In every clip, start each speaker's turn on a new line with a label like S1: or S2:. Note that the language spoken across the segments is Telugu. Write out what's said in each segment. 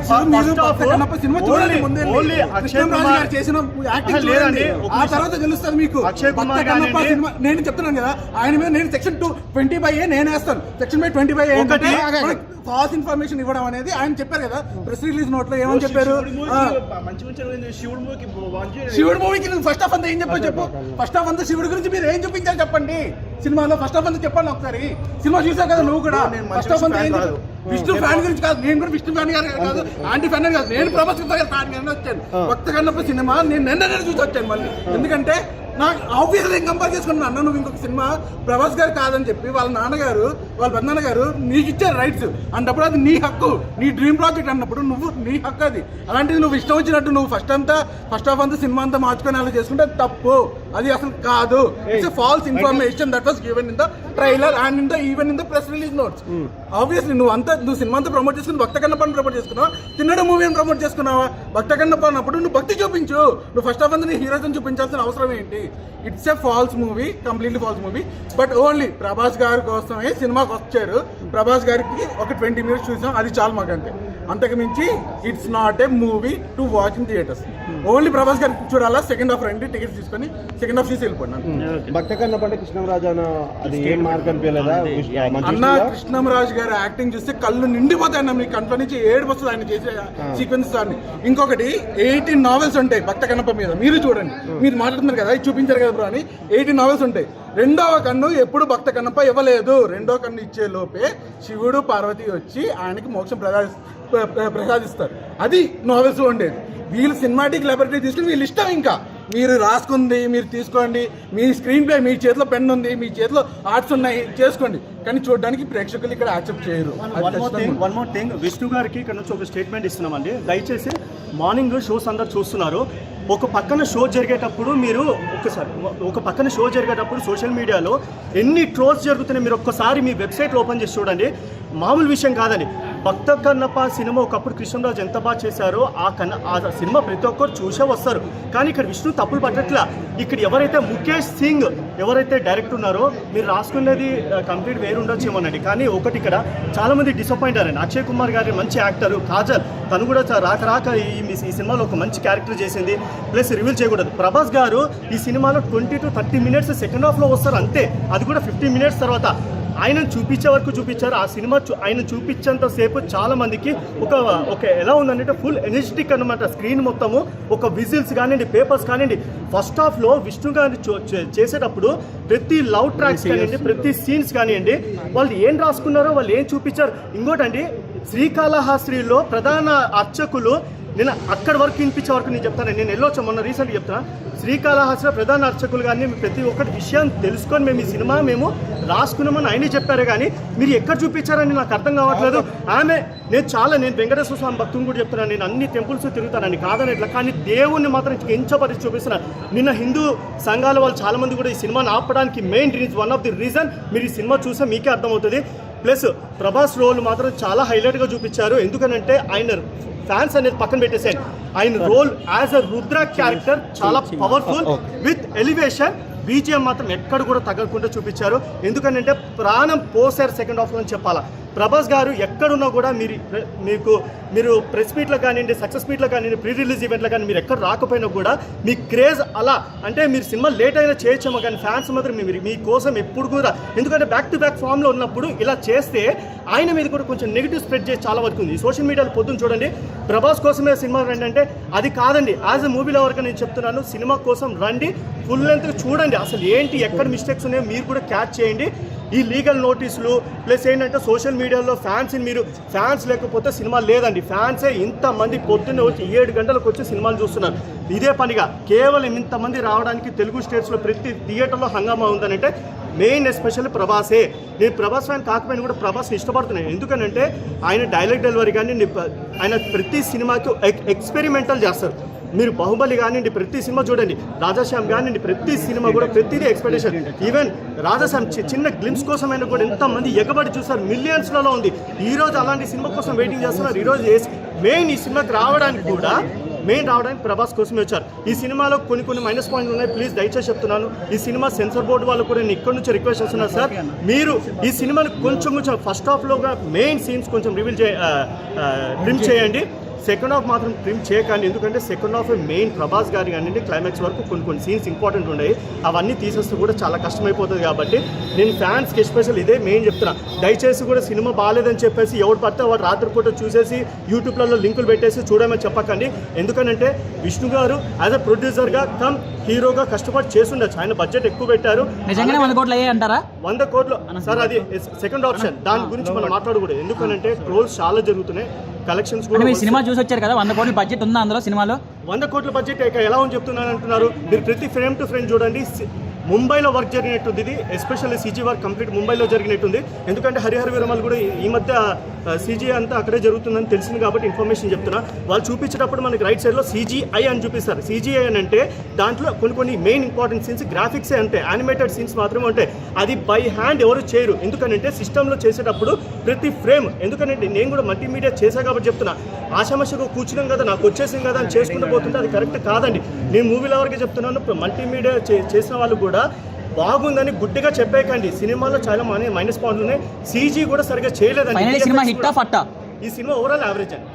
S1: క్లైమాక్స్ మీరు కన్నప్ప సినిమా చూడండి ముందే కృష్ణరాజు గారు చేసిన యాక్టింగ్
S2: లేదండి,
S1: ఆ. తర్వాత తెలుస్తుంది మీకు.
S2: అక్షయ్ కుమార్
S1: కన్నప్ప సినిమా నేను చెప్తున్నాను కదా ఆయన మీద నేను section two twenty by A నేను వేస్తాను. సెక్షన్ బై ట్వంటీ బై
S2: ఒకటి-
S1: ఫాల్స్ ఇన్ఫర్మేషన్ ఇవ్వడం అనేది ఆయన చెప్పారు కదా ప్రెస్ రిలీజ్ నోట్లో ఏమని చెప్పారు?
S2: శివుడు మూవీకి
S1: ఫస్ట్ హాఫ్ అంతా ఏం చెప్పావు చెప్పు? ఫస్ట్ హాఫ్ అంతా శివుడి గురించి మీరు ఏం చూపించారు చెప్పండి? సినిమాలో ఫస్ట్ హాఫ్ అంతా చెప్పండి ఒకసారి. సినిమా చూసావు కదా నువ్వు కూడా? ఫస్ట్ అంతా
S2: కాదు.
S1: చెప్పావు? విష్ణు ఫ్యాన్ గురించి కాదు నేను కూడా విష్ణు ఫ్యాన్ గారు కాదు. ఆంటీ ఫ్యాన్ కాదు. నేను ప్రభాస్ గారు ఫ్యాన్ గానే వచ్చాను. భక్త కన్నప్ప సినిమా నేను నిన్న నేను చూసి వచ్చాను మళ్ళీ. ఎందుకంటే నాకు ఆబ్వియస్ నేను కంపేర్ చేసుకున్నాను అన్న నువ్వు ఇంకొక సినిమా ప్రభాస్ గారు కాదని చెప్పి వాళ్ళ నాన్నగారు వాళ్ళ పెద్దనాన్న గారు నీకు ఇచ్చారు రైట్స్ అన్నప్పుడు అది నీ హక్కు నీ డ్రీమ్ ప్రాజెక్ట్ అన్నప్పుడు నువ్వు నీ హక్కు అది. అలాంటిది నువ్వు ఇష్టం వచ్చినట్టు నువ్వు ఫస్ట్ అంతా ఫస్ట్ హాఫ్ అంతా సినిమా అంతా మార్చుకొని అలా చేసుకుంటే తప్పు. అది అసలు కాదు. It's false information that was given in the trailer and in the even in the press release notes obviously నువ్వు అంతా నువ్వు సినిమా అంతా ప్రమోట్ చేసుకుని భక్త కన్నప్పని ప్రమోట్ చేసుకున్నావా? తిన్నడం మూవీని ప్రమోట్ చేసుకున్నావా? భక్త కన్నప్ప అన్నప్పుడు నువ్వు భక్తి చూపించు. నువ్వు ఫస్ట్ హాఫ్ అంతా నీ హీరోయిజం చూపించాల్సిన అవసరం ఏంటి? It's a false movie completely false movie but only Prabhas గారి కోసమే సినిమాకి వచ్చారు. ప్రభాస్ గారికి ఒక ట్వంటీ మినిట్స్ చూసాం. అది చాలు మాకంటే. అంతకు మించి it's not a movie to watch in theatres only Prabhas గారికి చూడాలా సెకండ్ హాఫ్ రండి టికెట్స్ తీసుకొని సెకండ్ హాఫ్ చూసి వెళ్ళిపోయినాను
S3: భక్త కృష్ణరాజు అది ఏం మార్క్ అనిపించలేదా? మంచి
S1: అన్న కృష్ణంరాజు గారి యాక్టింగ్ చూస్తే కళ్ళు నిండిపోతాయి అన్న మీ కంట్లో నుంచి ఏడు వస్తుంది ఆయన చేసే సీక్వెన్స్ అన్ని ఇంకొకటి ఎయిటీన్ నావెల్స్ ఉంటాయి భక్త కన్నప్ప మీద. మీరు చూడండి. మీరు మాట్లాడుతున్నారు కదా చూపించారు కదా బ్రో అని. ఎయిటీన్ నావెల్స్ ఉంటాయి. రెండవ కన్ను ఎప్పుడు భక్త కన్నప్ప ఇవ్వలేదు. రెండో కన్ను ఇచ్చే లోపే శివుడు పార్వతి వచ్చి ఆయనకి మోక్షం ప్రసాది ప్ర- ప్ర- ప్రసాదిస్తారు. అది నావెల్స్ ఉండేది. వీళ్ళు సినిమాటిక్ లెబరిటీ తీసుకుని వీళ్ళు ఇష్టం ఇంకా. మీరు రాసుకుంది మీరు తీసుకోండి. మీ స్క్రీన్ ప్లే మీ చేతిలో పెన్ ఉంది మీ చేతిలో ఆర్ట్స్ ఉన్నాయి చేసుకోండి. కానీ చూడడానికి ప్రేక్షకులు ఇక్కడ యాక్సెప్ట్ చేయరు. అది
S2: వన్ మోర్
S1: ఖచ్చితంగా.
S2: Thing one more thing Vishnu గారికి ఇక్కడ నుంచి ఒక స్టేట్మెంట్ ఇస్తున్నామండి. దయచేసి మార్నింగ్ షోస్ అందరు చూస్తున్నారు. ఒక పక్కన షో జరిగేటప్పుడు మీరు ఒకసారి ఒక పక్కన షో జరిగేటప్పుడు సోషల్ మీడియాలో ఎన్ని ట్రోల్స్ జరుగుతున్నాయి మీరు ఒక్కసారి మీ వెబ్సైట్ ఓపెన్ చేసి చూడండి. మామూలు విషయం కాదండి. భక్త కన్నప్ప సినిమా ఒకప్పుడు కృష్ణరాజు ఎంత బాగా చేశారో ఆ కన్న ఆ సినిమా ప్రతి ఒక్కరు చూసే వస్తారు. కానీ ఇక్కడ విష్ణు తప్పులు పట్టట్లా. ఇక్కడ ఎవరైతే ముఖేష్ సింగ్ ఎవరైతే డైరెక్టర్ ఉన్నారో మీరు రాసుకునేది కంప్లీట్ వేరు ఉండొచ్చేమోనండి. కానీ ఒకటి ఇక్కడ చాలామంది డిసప్పాయింట్ అయ్యారండి. అక్షయ్ కుమార్ గారి మంచి యాక్టర్ కాజల్ తను కూడా రాక రాక ఈ మీ- సినిమాలో ఒక మంచి క్యారెక్టర్ చేసింది. ప్లస్ రివీల్ చేయకూడదు. ప్రభాస్ గారు ఈ సినిమాలో twenty two thirty minutes second హాఫ్లో వస్తారు అంతే. అది కూడా ఫిఫ్టీ మినిట్స్ తర్వాత. ఆయన చూపించే వరకు చూపించారు. ఆ సినిమా ఆయన చూపించేంత సేపు చాలా మందికి ఒక ఒక ఎలా ఉందంటే ఫుల్ ఎనర్జెటిక్ అనమాట స్క్రీన్ మొత్తము ఒక విజిల్స్ కానివ్వండి పేపర్స్ కానివ్వండి. ఫస్ట్ హాఫ్లో విష్ణు గారిని చేసేటప్పుడు ప్రతి లవ్ ట్రాక్స్ కానివ్వండి ప్రతి సీన్స్ కానివ్వండి వాళ్ళు ఏం రాసుకున్నారో వాళ్ళు ఏం చూపించారు. ఇంకోటండి శ్రీకాళహస్త్రిలో ప్రధాన అర్చకులు నేను అక్కడ వరకు వినిపించే వరకు నేను చెప్తాను నేను వెళ్ళొచ్చు మొన్న రీసెంట్గా చెప్తాను శ్రీకాళహస్తిలో ప్రధాన అర్చకులు కానీ ప్రతి ఒక్కటి విషయం తెలుసుకొని మేము ఈ సినిమా మేము రాసుకున్నామని ఆయనే చెప్పారు కానీ మీరు ఎక్కడ చూపించారని నాకు అర్థం కావట్లేదు. ఆమె నేను చాలా నేను వెంకటేశ్వర స్వామి భక్తుని కూడా చెప్తున్నాను నేను అన్ని టెంపుల్స్ తిరుగుతానని కాదని ఇట్లా కానీ దేవుణ్ణి మాత్రం ఎంచపరిచి చూపిస్తున్నాను నిన్న హిందూ సంఘాల వాళ్ళు చాలా మంది కూడా ఈ సినిమాను ఆపడానికి main reason one of the reason మీరు ఈ సినిమా చూస్తే మీకే అర్థమవుతుంది. ప్లస్ ప్రభాస్ రోల్ మాత్రం చాలా హైలైట్గా చూపించారు. ఎందుకనంటే ఆయన ఫ్యాన్స్ అనేది పక్కన పెట్టేసాడు ఆయన role as a Rudra character చాలా పవర్ఫుల్ విత్ ఎలివేషన్. బీజిఎం మాత్రం ఎక్కడ కూడా తగ్గకుండా చూపించారు. ఎందుకంటే ప్రాణం పోసారు సెకండ్ హాఫ్ అని చెప్పాలా. ప్రభాస్ గారు ఎక్కడున్నా కూడా మీరు మీకు మీరు ప్రెస్ మీట్లో కానివ్వండి సక్సెస్ మీట్లో కానివ్వండి ప్రీ రిలీజ్ ఈవెంట్లో కానీ మీరు ఎక్కడ రాకపోయినా కూడా మీ క్రేజ్ అలా అంటే మీరు సినిమా లేట్ అయినా చేయొచ్చేమో కానీ ఫ్యాన్స్ మాత్రం మీరు మీకోసం ఎప్పుడు కూడా ఎందుకంటే బ్యాక్ టు బ్యాక్ ఫామ్లో ఉన్నప్పుడు ఇలా చేస్తే ఆయన మీద కూడా కొంచెం నెగిటివ్ స్ప్రెడ్ చేసి చాలా వరకు ఉంది. సోషల్ మీడియాలో పొద్దున్న చూడండి ప్రభాస్ కోసమే సినిమా రండి అంటే అది కాదండి. యాజ్ ఎ మూవీ లవర్గా నేను చెప్తున్నాను సినిమా కోసం రండి ఫుల్ లెంత్ చూడండి. అసలు ఏంటి ఎక్కడ మిస్టేక్స్ ఉన్నాయో మీరు కూడా క్యాచ్ చేయండి. ఈ లీగల్ నోటీసులు ప్లస్ ఏంటంటే సోషల్ మీడియాలో ఫ్యాన్స్ మీరు ఫ్యాన్స్ లేకపోతే సినిమా లేదండి. ఫ్యాన్సే ఇంతమంది పొద్దున్నే వచ్చి ఏడు గంటలకు వచ్చి సినిమాలు చూస్తున్నారు. ఇదే పనిగా కేవలం ఇంతమంది రావడానికి తెలుగు స్టేట్స్లో ప్రతి థియేటర్లో హంగామా ఉందనంటే మెయిన్ ఎస్పెషల్ ప్రభాసే. నేను ప్రభాస్ ఫ్యాన్ కాకపోయినా కూడా ప్రభాస్ని ఇష్టపడుతున్నాను. ఎందుకనంటే ఆయన డైలాగ్ డెలివరీ కానీ ఆయన ప్రతి సినిమాకి ఎక్స్పెరిమెంటల్ చేస్తారు. మీరు బాహుబలి కానివ్వండి ప్రతి సినిమా చూడండి రాజాశ్యామ్ కానివ్వండి ప్రతి సినిమా కూడా ప్రతిదీ ఎక్స్పెక్టేషన్ ఈవెన్ రాజాశ్యామ్ చిన్న గ్లిమ్స్ కోసమైనా కూడా ఎంతమంది ఎగబడి చూస్తారు మిలియన్స్లలో ఉంది. ఈ రోజు అలాంటి సినిమా కోసం వెయిటింగ్ చేస్తున్నారు. ఈ రోజు మెయిన్ ఈ సినిమాకి రావడానికి కూడా మెయిన్ రావడానికి ప్రభాస్ కోసమే వచ్చారు. ఈ సినిమాలో కొన్ని కొన్ని మైనస్ పాయింట్లు ఉన్నాయి. ప్లీజ్ దయచేసి చెప్తున్నాను. ఈ సినిమా సెన్సర్ బోర్డు వాళ్ళు కూడా నేను ఇక్కడి నుంచి రిక్వెస్ట్ చేస్తున్నాను సార్ మీరు ఈ సినిమాని కొంచెం కొంచెం ఫస్ట్ హాఫ్లో మెయిన్ సీన్స్ కొంచెం రివీల్ చే ట్రిమ్ చేయండి. సెకండ్ హాఫ్ మాత్రం ట్రిమ్ చేయకండి. ఎందుకంటే సెకండ్ హాఫ్ మెయిన్ ప్రభాస్ గారి కానీ క్లైమాక్స్ వరకు కొన్ని కొన్ని సీన్స్ ఇంపార్టెంట్ ఉన్నాయి అవన్నీ తీసేస్తే కూడా చాలా కష్టమైపోతుంది కాబట్టి నేను ఫ్యాన్స్కి ఎస్పెషల్ ఇదే మెయిన్ చెప్తున్నా. దయచేసి కూడా సినిమా బాగాలేదని చెప్పేసి ఎవరు పడితే వాడు రాత్రిపూట చూసేసి యూట్యూబ్లలో లింకులు పెట్టేసి చూడమని చెప్పకండి. ఎందుకంటే విష్ణు గారు యాజ్ అ ప్రొడ్యూసర్గా కమ్ హీరోగా కష్టపడి చేస్తుండొచ్చు. ఆయన బడ్జెట్ ఎక్కువ పెట్టారు.
S4: నిజంగానే వంద కోట్లు అంటారా?
S2: వంద కోట్లు. సార్ అది సెకండ్ ఆప్షన్ దాని గురించి మనం మాట్లాడకూడదు. ఎందుకంటే ట్రోల్స్ చాలా జరుగుతున్నాయి. కలెక్షన్స్
S4: అంటే మీరు
S2: కూడా
S4: సినిమా చూసి వచ్చారు కదా వంద కోట్ల బడ్జెట్ ఉందా అందులో సినిమాలో?
S2: వంద కోట్ల బడ్జెట్ ఇక ఎలా అని చెప్తున్నాను అంటున్నారు. మీరు ప్రతి ఫ్రేమ్ టు ఫ్రేమ్ చూడండి ముంబైలో వర్క్ జరిగినట్టుంది ఇది ఎస్పెషల్లీ సీజీ వర్క్ కంప్లీట్ ముంబైలో జరిగినట్టుంది. ఎందుకంటే హరిహర విరమలు కూడా ఈ- మధ్య సీజీ అంతా అక్కడే జరుగుతుందని తెలిసింది కాబట్టి ఇన్ఫర్మేషన్ చెప్తున్నా. వాళ్ళు చూపించేటప్పుడు మనకి రైట్ సైడ్లో సీజీఐ అని చూపిస్తారు. సీజీఐ అని అంటే దాంట్లో కొన్ని కొన్ని మెయిన్ ఇంపార్టెంట్ సీన్స్ గ్రాఫిక్సే అంటే యానిమేటెడ్ సీన్స్ మాత్రమే ఉంటాయి. అది బై హ్యాండ్ ఎవరు చేయరు. ఎందుకంటే సిస్టంలో చేసేటప్పుడు ప్రతి ఫ్రేమ్ ఎందుకంటే నేను కూడా మల్టీమీడియా చేశా కాబట్టి చెప్తున్నా. ఆశామశగా కూర్చున్నాం కదా నాకు వచ్చేసింది కదా అని చేసుకుంటూ పోతుంటే అది కరెక్ట్ కాదండి. నేను మూవీల వరకు చెప్తున్నాను ఇప్పుడు మల్టీమీడియా చేసిన వాళ్ళు కూడా బాగుందని గుడ్డిగా చెప్పేకండి సినిమాలో చాలా మనీ మైనస్ పాయింట్లు ఉన్నాయి. సీజీ కూడా సరిగా చేయలేదండి.
S4: సినిమా ఫట్టా?
S2: ఈ సినిమా ఓవరాల్ యావరేజ్ అండి.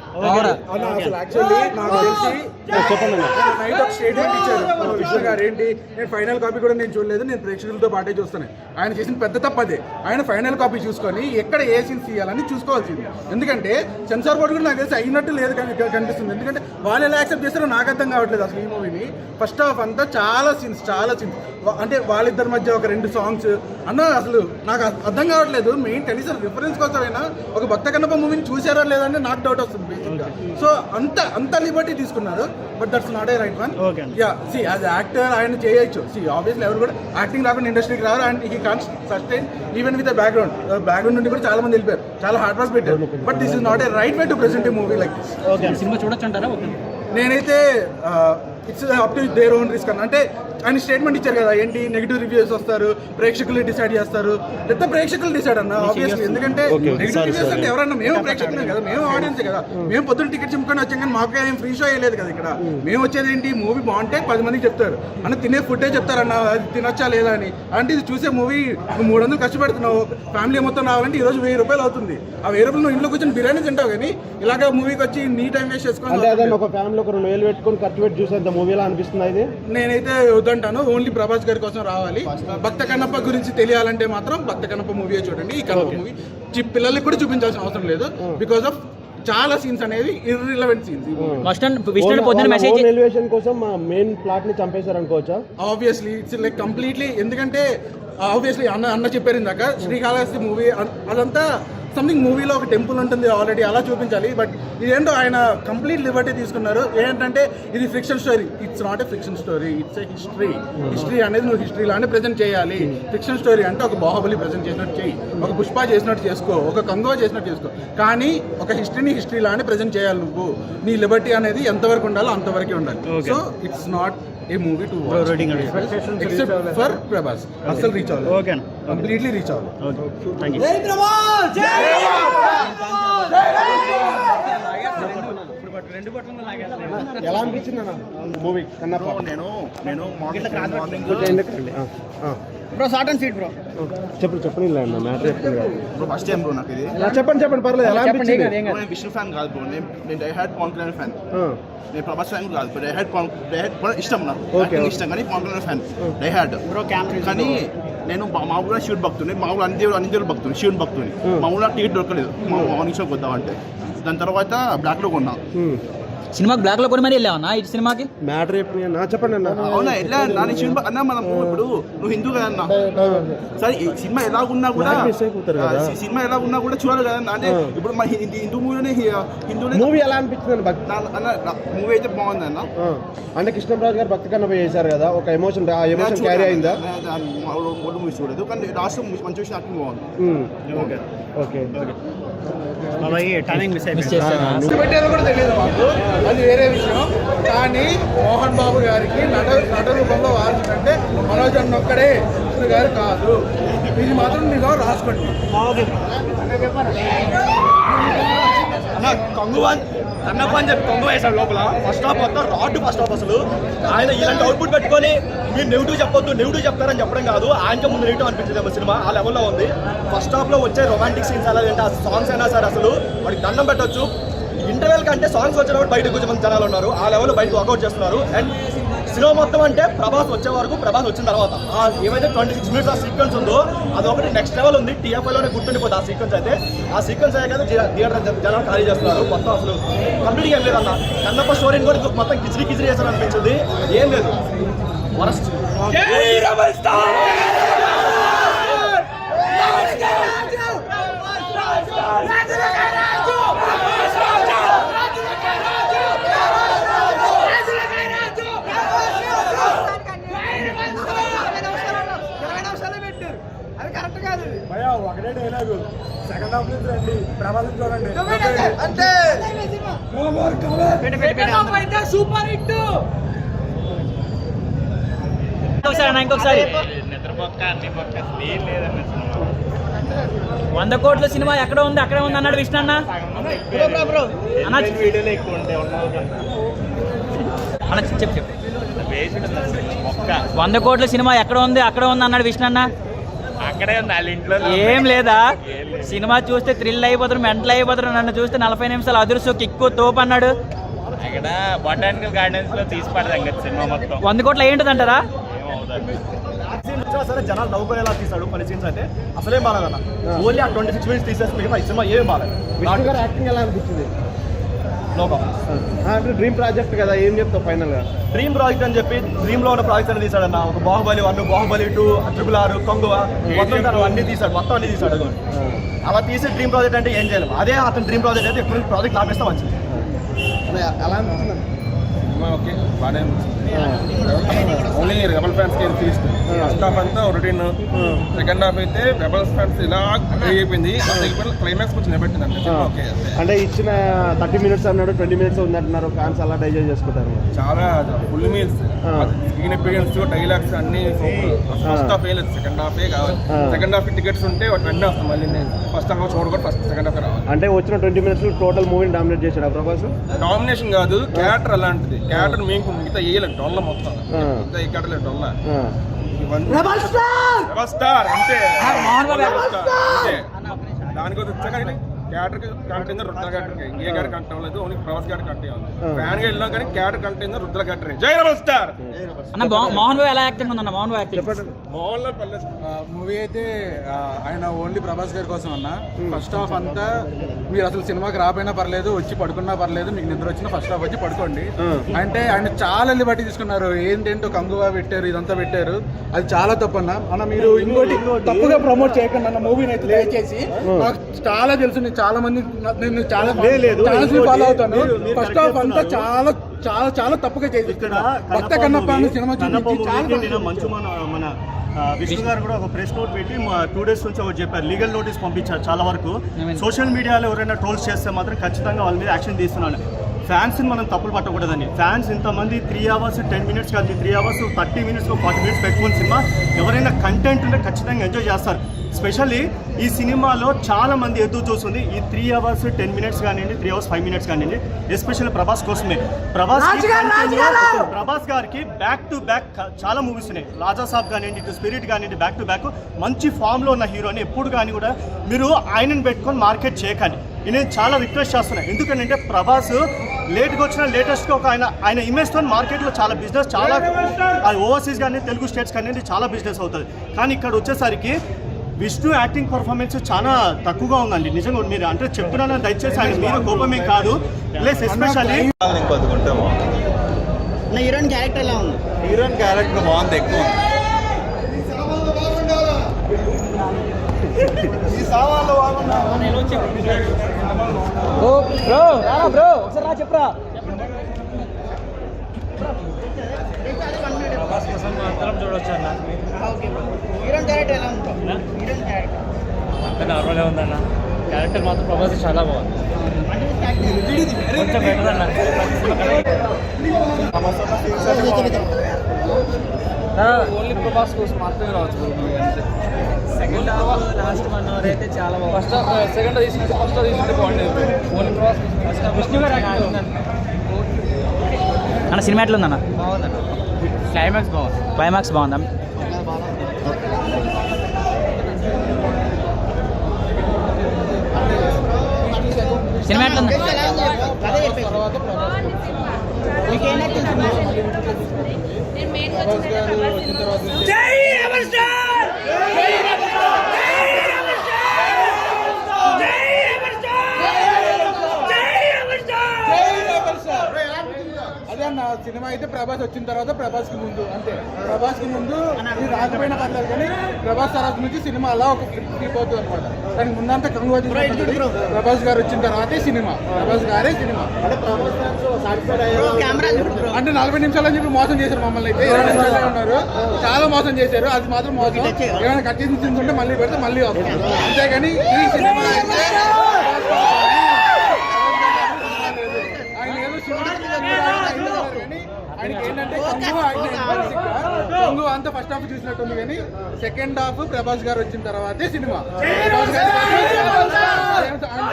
S1: నైట్ ఒక స్టేట్మెంట్ ఇచ్చారు. విష్ణు గారు ఏంటి నేను ఫైనల్ కాపీ కూడా నేను చూడలేదు నేను ప్రేక్షకులతో పాటే చూస్తాను. ఆయన చేసిన పెద్ద తప్పు అదే. ఆయన ఫైనల్ కాపీ చూసుకొని ఎక్కడ ఏ సీన్స్ తీయాలని చూసుకోవాల్సింది. ఎందుకంటే సెన్సార్ బోర్డు కూడా నాకు తెలిసి అయినట్టు లేదు కని- కనిపిస్తుంది. ఎందుకంటే వాళ్ళు ఎలా యాక్సెప్ట్ చేస్తారో నాకు అర్థం కావట్లేదు అసలు ఈ మూవీని ఫస్ట్ హాఫ్ అంతా చాలా సీన్స్ చాలా సీన్స్ అంటే వాళ్ళిద్దరి మధ్య ఒక రెండు సాంగ్స్ అన్న అసలు నాకు అర్థ- అర్థం కావట్లేదు. మెయిన్ కనీసం రిఫరెన్స్ కోసమైనా ఒక భక్త కన్నప్ప మూవీని చూసారా లేదంటే నాకు డౌట్ వస్తుంది బేసిక్గా సో అంత అంత లిబర్టీ తీసుకున్నారు but that's not a right one. Yeah see as actor ఆయన చేయొచ్చు. సి ఆబ్వియస్లీ ఎవరు కూడా యాక్టింగ్ రాకుండా ఇండస్ట్రీకి రారు and he can sustain even with background background నుండి కూడా చాలా మంది వెళ్ళిపోయారు. చాలా హార్డ్ వర్క్ పెట్టారు. But this is not a right way to present a movie like this
S4: cinema చూడొచ్చు అంటారా?
S1: నేనైతే it's up to their own risk అన్న. అంటే ఆయన స్టేట్మెంట్ ఇచ్చారు కదా ఏంటి నెగిటివ్ రివ్యూస్ వస్తారు ప్రేక్షకులు డిసైడ్ చేస్తారు. పెద్ద ప్రేక్షకులు డిసైడ్ అన్న ఆబ్వియస్లీ ఎందుకంటే నెగిటివ్ రివ్యూస్ అంటే ఎవరన్నా మేము ప్రేక్షకులే కదా మేము ఆడియన్స్ కదా. మేము పొద్దున్న టికెట్ చింపుకొని వచ్చాం కానీ మాకు ఏం ఫ్రీ షో అయ్యలేదు కదా ఇక్కడ. మేము వచ్చేది ఏంటి మూవీ బాగుంటే పది మందికి చెప్తారు. అన్న తినే ఫుడ్డే చెప్తారన్న అది తినొచ్చా లేదా అని. అంటే ఇది చూసే మూవీ నువ్వు మూడు వందలు కష్టపెడుతున్నావు ఫ్యామిలీ మొత్తం రావాలంటే ఈ రోజు వెయ్యి రూపాయలు అవుతుంది. ఆ వెయ్యి రూపాయలు నువ్వు ఇంట్లో కూర్చొని బిర్యానీ తింటావు కానీ ఇలాగ మూవీకి వచ్చి నీ టైం వేస్ట్
S3: అదే ఒక ఫ్యామిలీ ఒక రెండు వేలు పెట్టుకొని ఖర్చు పెట్టి చూసేంత మూవీలా అనిపిస్తుంది ఇది?
S1: నేనైతే వద్దంటాను. ఓన్లీ ప్రభాస్ గారి కోసం రావాలి. భక్త కన్నప్ప గురించి తెలియాలంటే మాత్రం భక్త కన్నప్ప మూవీ చూడండి. ఈ కన్నప్ప మూవీ పిల్లలకి కూడా చూపించాల్సిన అవసరం లేదు. బికాస్ ఆఫ్ చాలా సీన్స్ అనేవి ఇర్రిలవెంట్ సీన్స్
S4: విష్ణు విష్ణు పొద్దున్న మెసేజ్
S3: ఎలివేషన్ కోసం మా మెయిన్ ప్లాట్ని చంపేశారు అనుకోవచ్చా?
S1: ఆబ్వియస్లీ ఇట్స్ లైక్ కంప్లీట్లీ ఎందుకంటే ఆబ్వియస్లీ అన్న అన్న చెప్పారు ఇందాక శ్రీకాళహస్తి మూవీ అదంతా సంథింగ్ మూవీలో ఒక టెంపుల్ ఉంటుంది ఆల్రెడీ అలా చూపించాలి బట్ ఇదేంటో ఆయన కంప్లీట్ లిబర్టీ తీసుకున్నారు. ఏంటంటే ఇది fiction story. It's not a fiction story it's a history history అనేది నువ్వు హిస్టరీ లానే ప్రజెంట్ చేయాలి. ఫిక్షన్ స్టోరీ అంటే ఒక బాహుబలి ప్రజెంట్ చేసినట్టు చేయి ఒక పుష్ప చేసినట్టు చేసుకో. ఒక కంగువ చేసినట్టు చేసుకో. కానీ ఒక హిస్టరీని హిస్టరీ లానే ప్రజెంట్ చేయాలి నువ్వు. నీ లిబర్టీ అనేది ఎంతవరకు ఉండాలో అంతవరకే ఉండాలి. So it's not a movie to except for Prabhas అసలు రీచ్ అవ్వాలి
S2: ఓకే
S1: కంప్లీట్లీ రీచ్ అవ్వాలి.
S3: ఎలా అనిపించింది మూవీ కన్నప్ప
S5: నేను నేను
S3: ఆ.
S4: Bro short and sweet bro
S3: చెప్పండి చెప్పండి మ్యాటర్ చెప్పండి కదా.
S5: బ్రో ఫస్ట్ టైం బ్రో నాకు ఇది.
S3: ఆ, చెప్పండి చెప్పండి పర్లేదు ఎలా అనిపించింది.
S5: నేను విష్ణు ఫ్యాన్ కాదు బ్రో నేను నేను die hard Pawan Kalyan fan నేను ప్రభాస్ ఫ్యాన్ కాదు die hard Pawan die hard ఇష్టం నాకు. ఇష్టం కానీ Pawan Kalyan fan die hard
S4: bro
S5: కానీ నేను మా మా ఊళ్ళో శివుడు భక్తుని మా ఊళ్ళో అన్ని దేవుడు అన్ని దేవుడు భక్తుని శివుని భక్తుని మా ఊళ్ళో టికెట్ దొరకలేదు. మా మార్నింగ్ షోకి వద్దామంటే దాని తర్వాత బ్లాక్లో కొన్నా.
S3: ఉమ్.
S4: సినిమాకి బ్లాక్లో కొని మరీ వెళ్ళావన్నా ఈ సినిమాకి?
S3: మ్యాటర్ చెప్పండి అన్న. చెప్పండి అన్న.
S5: అవునా ఎలా నాని శివుని భక్- అన్న మనం ఇప్పుడు నువ్వు హిందూ కదా అన్న. సరే ఈ సినిమా ఎలా ఉన్నా కూడా సినిమా ఎలా ఉన్నా కూడా చూడాలి కదా అన్న. అంటే ఇప్పుడు మా హిందూ హిందూ మూవీలోనే హిందూనే
S3: మూవీ ఎలా అనిపించింది అన్న భక్తి?
S5: నా- అన్న మూవీ అయితే బాగుంది అన్న.
S3: అంటే కృష్ణరాజు గారు భక్తి కన్నప్ప చేశారు కదా ఒక ఎమోషన్ ఆ ఎమోషన్ క్యారీ అయిందా?
S5: ఓల్డ్ మూవీ చూడలేదు. కానీ లాస్ట్ మంచి యాక్టింగ్ బాగుంది
S3: ఉమ్. ఓకే.
S2: టైమింగ్ మిస్
S1: పెట్టేది కూడా తెలియదు మాకు. అది వేరే విషయం. కానీ మోహన్ బాబు గారికి నట నట రూపంలో వాల్సిందంటే మనోజ్ అన్న ఒక్కడే గారు కాదు. ఇది మాత్రం మీరు రాసుకోండి.
S2: అన్న కొంగువన్ అన్నప్ప అని చెప్పి కొంగు వేశాడు లోపల. ఫస్ట్ హాఫ్ మొత్తం రాడ్ ఫస్ట్ హాఫ్ అసలు. ఆయన ఇలాంటి అవుట్పుట్ పెట్టుకొని మీరు నెగిటివ్ చెప్పొద్దు నెగిటివ్ చెప్తారని చెప్పడం కాదు. ఆయనకి ముందు నెగిటివ్ అనిపించింది సినిమా. ఆ లెవెల్లో ఉంది. ఫస్ట్ హాఫ్లో వచ్చే రొమాంటిక్ సీన్స్ అలా ఆ సాంగ్స్ అయినా సరే అసలు వాడికి దండం పెట్టొచ్చు. ఇంటర్వెల్ కంటే సాంగ్స్ వచ్చేటప్పుడు బయటకు కొంచెం మంది జనాలు ఉన్నారు. ఆ లెవెల్ బయట వర్కౌట్ చేస్తున్నారు. అండ్ సినిమా మొత్తం అంటే ప్రభాస్ వచ్చే వరకు ప్రభాస్ వచ్చిన తర్వాత ఆ ఏమైతే ట్వంటీ సిక్స్ మినిట్స్ ఆ సీక్వెన్స్ ఉందో అదొకటి నెక్స్ట్ లెవెల్ ఉంది టీఎఫ్ఐలోనే గుర్తుండిపోతుంది ఆ సీక్వెన్స్ అయితే ఆ సీక్వెన్స్ అయ్యాక థియేటర్ జనాలు ఖాళీ చేస్తున్నారు మొత్తం అసలు కంప్లీట్గా ఏం లేదన్న కన్నప్ప స్టోరీని కూడా మొత్తం కిచిరి కిచిరి చేశారు అనిపించింది ఏం లేదు వరస్ట్
S6: అది కరెక్ట్ కాదు
S3: ఒకటే డైలాగు సెకండ్ హాఫ్ నుంచి
S6: సూపర్ హిట్.
S4: ఇంకొకసారి ఇంకొకసారి. వంద కోట్ల సినిమా ఎక్కడ ఉంది? అక్కడే ఉంది అన్నాడు విష్ణు అన్న. అన్న అన్న చెప్పు చెప్పు. వంద కోట్ల సినిమా ఎక్కడ ఉంది? అక్కడ ఉంది అన్నాడు విష్ణు అన్న.
S7: అక్కడే ఉంది వాళ్ళ ఇంట్లో
S4: ఏం లేదా? సినిమా చూస్తే థ్రిల్ అయిపోతారు మెంటల్ అయిపోతారు నన్ను చూస్తే నలభై నిమిషాలు అదురుసు కిక్కు తోపు అన్నాడు.
S7: అక్కడ బొటానికల్ గార్డెన్స్లో తీసి పడదాం కదా సినిమా మొత్తం.
S4: వంద కోట్ల ఏంటిది అంటారా
S2: సరే జనాలు నవ్వుకునేలా తీసాడు కొన్ని సీన్స్ అయితే. అసలేం బాగాలేదన్న. ఓన్లీ ఆ ట్వంటీ సిక్స్ మినిట్స్ తీసేసి మిగతా సినిమా ఏం బాగాలేదు.
S3: విష్ణు గారు యాక్టింగ్ ఎలా అనిపించింది? ఆ, అంటే డ్రీమ్ ప్రాజెక్ట్ కదా ఏం చెప్తావు ఫైనల్గా?
S2: డ్రీమ్ ప్రాజెక్ట్ అని చెప్పి డ్రీమ్లో ఉన్న ప్రాజెక్ట్ అని తీసాడన్న ఒక Baahubali one Baahubali two triple ఆరు కొంగువ? మొత్తం తను అన్ని తీసాడు మొత్తం అన్ని తీసాడు అలా తీసి డ్రీమ్ ప్రాజెక్ట్ అంటే ఏం చేయలేము. అదే అతని డ్రీమ్ ప్రాజెక్ట్ అయితే ఎప్పుడు ప్రాజెక్ట్ ఆపేస్తే మంచిది.
S3: అనిపించింది
S8: ఓకే బాగానే ఓన్లీ రెబల్ ఫ్యాన్స్కి ఫీస్ట్ ఫస్ట్ హాఫ్ అంతా రొటీన్ సెకండ్ హాఫ్ అయితే రెబల్స్ ఫ్యాన్స్ ఇలా అయిపోయింది. క్లైమాక్స్ కొంచెం నిలబెట్టింది అండి ఓకే.
S3: అంటే ఇచ్చిన థర్టీ మినిట్స్ అన్నాడు ట్వంటీ మినిట్స్ ఉందంటున్నారు. ఫ్యాన్స్ అలా డైజెస్ట్ చేసుకుంటారు.
S8: చాలా full meals. Screen appearance dialogues అన్ని ఫస్ట్ హాఫ్ వేయలేదు సెకండ్ హాఫ్ కావాలి. సెకండ్ హాఫ్ టికెట్స్ ఉంటే వెంటనే వస్తాం మళ్ళీ ఫస్ట్ హాఫ్ చూడకూడదు ఫస్ట్ సెకండ్ హాఫ్ రావాలి.
S3: అంటే వచ్చిన ట్వంటీ మినిట్స్ టోటల్ మూవీని డామినేట్ చేశాడు ప్రభాస్?
S8: డామినేషన్ కాదు క్యారెక్టర్ అలాంటిది. క్యారెక్టర్ మేము మిగతా వేయలేదు డొల్ల మొత్తం. క్యారెక్టర్ డొల్ల. అంతే. దానికి వచ్చాక కనెక్ట్ అయింది రుద్ర క్యారెక్టర్ ఏ క్యారెక్టర్ కనెక్ట్ అవ్వలేదు ఓన్లీ కనెక్ట్ అయ్యింది
S3: ఆ.
S8: ఫ్యాన్గా వెళ్ళాం కానీ క్యారెక్టర్ కనెక్ట్ అయింది రుద్ర క్యారెక్టర్ జై స్టార్
S4: అన్న మోహన్ బాబు ఎలా యాక్టింగ్ ఉందన్న? మోహన్ బాబు యాక్టింగ్.
S8: మోహన్ లాల్ పల్లె
S1: మూవీ అయితే ఆయన ఓన్లీ ప్రభాస్ గారి కోసం అన్న. ఫస్ట్ హాఫ్ అంతా మీరు అసలు సినిమాకి రాపోయినా పర్లేదు వచ్చి పడుకున్నా పర్లేదు మీకు నిద్ర వచ్చిన ఫస్ట్ హాఫ్ వచ్చి పడుకోండి. అంటే ఆయన చాలా బట్టి తీసుకున్నారు. ఏంటేంటో కంగువా పెట్టారు ఇదంతా పెట్టారు. అది చాలా తప్పు అన్న. అన్న మీరు ఇంకోటి తప్పుగా ప్రమోట్ చేయకండి అన్న మూవీని అయితే దయచేసి. నాకు చాలా తెలుసు నేను చాలా మంది నేను చాలా
S2: ఇంకోటి
S1: ఫాలో అవుతాను. ఫస్ట్ హాఫ్ అంతా. చాలా చాలా చాలా తప్పుగా చేసి
S2: ఇక్కడ
S1: భక్త కన్నప్ప సినిమా చూపించి చాలా
S2: మంచు మన విష్ణు గారు కూడా ఒక ప్రెస్ నోట్ పెట్టి టూ డేస్ నుంచి ఒకటి చెప్పారు. లీగల్ నోటీస్ పంపించారు చాలా వరకు. సోషల్ మీడియాలో ఎవరైనా ట్రోల్స్ చేస్తే మాత్రం ఖచ్చితంగా వాళ్ళ మీద యాక్షన్ తీస్తున్నాను. ఫ్యాన్స్ని మనం తప్పులు పట్టకూడదని. ఫ్యాన్స్ ఇంతమంది త్రీ అవర్స్ టెన్ మినిట్స్ కాదు three hours thirty minutes forty minutes పెట్టుకున్న సినిమా ఎవరైనా కంటెంట్ ఉంటే ఖచ్చితంగా ఎంజాయ్ చేస్తారు. స్పెషల్లీ ఈ సినిమాలో చాలా మంది ఎదురు చూస్తుంది. ఈ త్రీ అవర్స్ టెన్ మినిట్స్ కానివ్వండి త్రీ అవర్స్ ఫైవ్ మినిట్స్ కానివ్వండి ఎస్పెషల్లీ ప్రభాస్ కోసమే. ప్రభాస్ ప్రభాస్ గారికి బ్యాక్ టు బ్యాక్ చాలా మూవీస్ ఉన్నాయి. రాజా సాబ్ కానివ్వండి ఇటు స్పిరిట్ కానివ్వండి బ్యాక్ టు బ్యాక్ మంచి ఫామ్లో ఉన్న హీరోని ఎప్పుడు కానీ కూడా మీరు ఆయనను పెట్టుకొని మార్కెట్ చేయకండి. ఇది నేను చాలా రిక్వెస్ట్ చేస్తున్నాను ఎందుకంటే ప్రభాస్ లేట్గా వచ్చిన లేటెస్ట్గా ఒక ఆయన ఆయన ఇమేజ్తో మార్కెట్లో చాలా బిజినెస్ చాలా అది ఓవర్సీస్ కానీ తెలుగు స్టేట్స్ కానీ చాలా బిజినెస్ అవుతుంది. కానీ ఇక్కడ వచ్చేసరికి విష్ణు యాక్టింగ్ పర్ఫార్మెన్స్ చాలా తక్కువగా ఉందండి. నిజంగా మీరు అంటే చెప్తున్నాను దయచేసి ఆయన మీద కోపమే కాదు. ప్లస్ ఎస్పెషల్లీ
S6: హీరోయిన్ క్యారెక్టర్ ఎలా ఉంది?
S9: హీరోయిన్ క్యారెక్టర్ బాగుంది ఎక్కువ.
S4: బ్రో బ్రో ఒకసారి చెప్పరా.
S6: క్యారెక్టర్ ఎలా ఉంది? Heroine character.
S7: నార్మల్గా ఉందన్న. క్యారెక్టర్ మాత్రం ప్రభాస్ చాలా బాగుంది. కొంచెం బెటర్ అన్న. ఓన్లీ ప్రభాస్ కోసం మాత్రమే రావచ్చు second half last one hour అయితే చాలా బాగుంది. ఫస్ట్ హాఫ్ సెకండ్ తీసుకుంటే ఫస్ట్ హాఫ్ తీసుకుంటే బాగుండేది. ఓన్లీ ప్రభాస్ ఫస్ట్ హాఫ్
S4: అన్న. సినిమా ఎట్లా ఉందన్న
S7: బాగుందన్న. క్లైమాక్స్ బాగుంది.
S4: క్లైమాక్స్ బాగుందా? సినిమా ఎట్లా ఉంది
S6: ఎలా ఉంది చెప్పు. కథ చెప్పేసి మీకు ఏం నచ్చింది సినిమా?
S10: నేను మెయిన్ వచ్చిన ప్రభాస్ సినిమా
S1: అదే అన్న సినిమా అయితే ప్రభాస్ వచ్చిన తర్వాత ప్రభాస్కి ముందు అంతే. ప్రభాస్కి ముందు ఇది రాకపోయినా పర్లేదు కానీ ప్రభాస్ తర్వాత నుంచి సినిమా అలా ఒక ఫ్లిప్ అవుతుంది అనమాట దానికి ముందంతా కంగు ప్రభాస్ గారు వచ్చిన తర్వాతే సినిమా. ప్రభాస్ గారే సినిమా. అంటే నలభై నిమిషాలు అని చెప్పి మోసం చేశారు మమ్మల్ని అయితే. ఇరవై నిమిషాలే ఉన్నారు. చాలా మోసం చేశారు. అది మాత్రం మోసం. ఏమైనా కట్ చేసి తింటుంటే మళ్ళీ పెడితే మళ్ళీ వస్తుంది. అంతేగాని ఈ సినిమా అయితే ఆయన ఏదో శివుడికి చెందిన ఆయన అయినారు కానీ ఆయనకి ఏంటంటే కొంగు అంతా ఫస్ట్ హాఫ్ చూసినట్టుంది కానీ సెకండ్ హాఫ్ ప్రభాస్ గారు వచ్చిన తర్వాతే సినిమా. ప్రభాస్ గారు ఆయన screen మీద నిల్చొని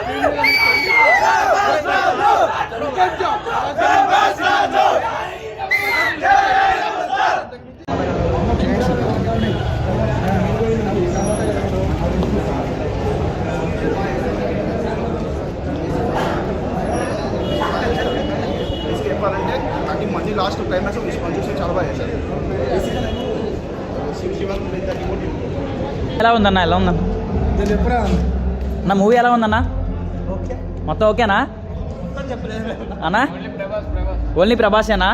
S1: ఇంకొంచెం ప్రభాస్ గారు
S5: చెప్పాలంటే నాకు మళ్ళీ లాస్ట్ క్లైమాక్స్ చూసి చాలా బాగా చేశారు
S4: ఎలా ఉందన్న? ఎలా ఉందన్న? అన్న మూవీ ఎలా ఉందన్న? మొత్తం ఓకేనా? అన్నా? ఓన్లీ ప్రభాసేనా